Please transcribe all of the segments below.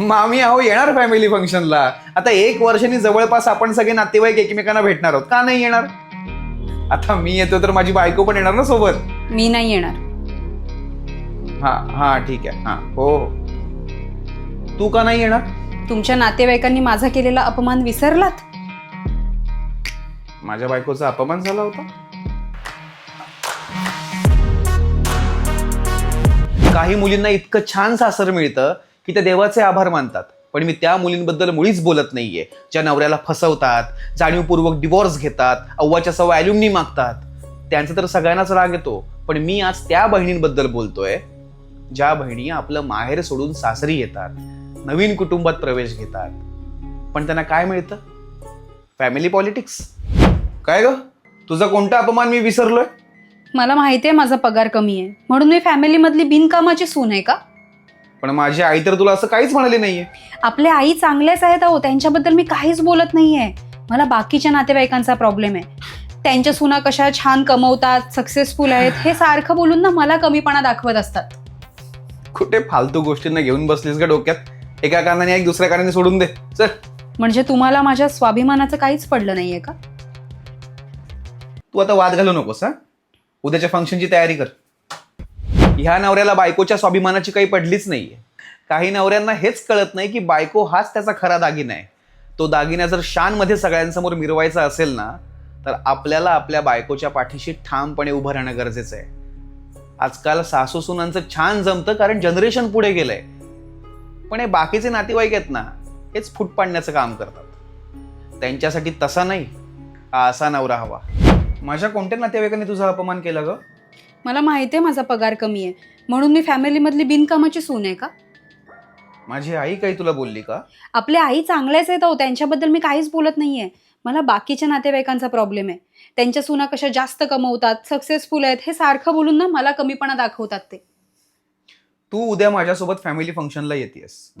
मामी अहो येणार फॅमिली फंक्शनला आता एक वर्षांनी जवळपास आपण सगळे नातेवाईक एकमेकांना भेटणार आहोत. का नाही येणार? आता मी येतो तर माझी बायको पण येणार ना सोबत? मी नाही येणार. हा हा ठीक आहे. हा हो हो. तू का नाही येणार? तुमच्या नातेवाईकांनी माझा केलेला अपमान विसरलात? माझ्या बायकोचा अपमान झाला होता. काही मुलींना इतकं छान सासर मिळतं की त्या देवाचे आभार मानतात. पण मी त्या मुलींबद्दल मुळीच बोलत नाहीये. ज्या नवऱ्याला फसवतात जाणीवपूर्वक डिवोर्स घेतात अव्वाच्या सव्वा ॲल्युमनी मागतात. त्यांचा तर सगळ्यांनाच राग येतो. पण मी आज त्या बहिणींबद्दल बोलतोय ज्या बहिणी आपलं माहेर सोडून सासरी येतात नवीन कुटुंबात प्रवेश घेतात. पण त्यांना काय मिळतं? फॅमिली पॉलिटिक्स काय ग? तुझा कोणता अपमान मी विसरलोय? मला माहिती आहे माझा पगार कमी आहे म्हणून मी फॅमिलीमधली बिनकामाची सून आहे का? पण माझी आई तर तुला असं काहीच म्हणाली नाहीये. आपले आई चांगलेच आहेत अहो त्यांच्याबद्दल मी काहीच बोलत नाहीये. मला बाकीच्या नातेवाईकांचा प्रॉब्लेम आहे. त्यांच्या सुना कशा छान कमवतात सक्सेसफुल आहेत हे सारखं बोलून ना मला कमीपणा दाखवत असतात. कुठे फालतू गोष्टींना घेऊन बसलीस का डोक्यात? एका कारणाने एक दुसऱ्या कारणाने सोडून दे. चल. म्हणजे तुम्हाला माझ्या स्वाभिमानाचं काहीच पडलं नाहीये का? तू आता वाद घालू नकोस हा? उद्याच्या फंक्शनची तयारी कर. ह्या नवऱ्याला बायकोच्या स्वाभिमानाची काही पडलीच नाहीये. काही नवऱ्यांना हेच कळत नाही की बायको हाच त्याचा खरा दागिना आहे. तो दागिना जर शानमध्ये सगळ्यांसमोर मिरवायचा असेल ना तर आपल्याला आपल्या बायकोच्या पाठीशी ठामपणे उभं राहणं गरजेचं आहे. आजकाल सासू सुनांचं छान जमतं कारण जनरेशन पुढे गेलंय. पण हे बाकीचे नातेवाईक आहेत ना हेच फूट पाडण्याचं काम करतात. त्यांच्यासाठी तसा नाही असा नवरा हवा. माझ्या कोणत्या नातेवाईकांनी तुझा अपमान केला ग? मला माहिती आहे माझा पगार कमी आहे. म्हणून मी फॅमिलीमधली बिनकामाची सून आहे का? माझी आई काही तुला बोलली का? आपले आई चांगलेच आहेत अहो त्यांच्याबद्दल मी काहीच बोलत नाहीये. मला बाकीच्या नातेवाईकांचा प्रॉब्लेम आहे. त्यांच्या सुना कशा जास्त कमवतात सक्सेसफुल आहेत हे सारखं बोलून ना मला कमीपणा दाखवतात ते. तू उद्या माझ्यासोबत फॅमिली फंक्शनला येतेस.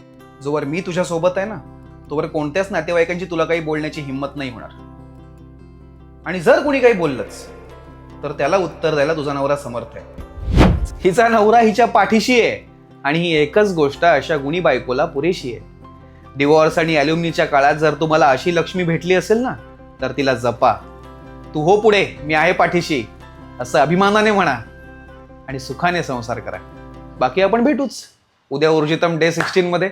जोवर मी तुझ्या सोबत आहे ना तोवर कोणत्याच नातेवाईकांची तुला काही बोलण्याची हिंमत नाही होणार. आणि जर कोणी काही बोललंच तर त्याला उत्तर द्यायला तुझा नवरा समर्थ आहे. हिचा नवरा हिच्या पाठीशी आहे आणि ही एकच गोष्ट अशा गुणी बायकोला पुरेशी आहे. डिवॉर्स आणि अल्युमिनीच्या काळात जर तुम्हाला अशी लक्ष्मी भेटली असेल ना तर तिला जपा. तू हो पुढे मी आहे पाठीशी असं अभिमानाने म्हणा आणि सुखाने संसार करा. बाकी आपण भेटूच. उद्या ऊर्जितम डे सिक्स्टीनमध्ये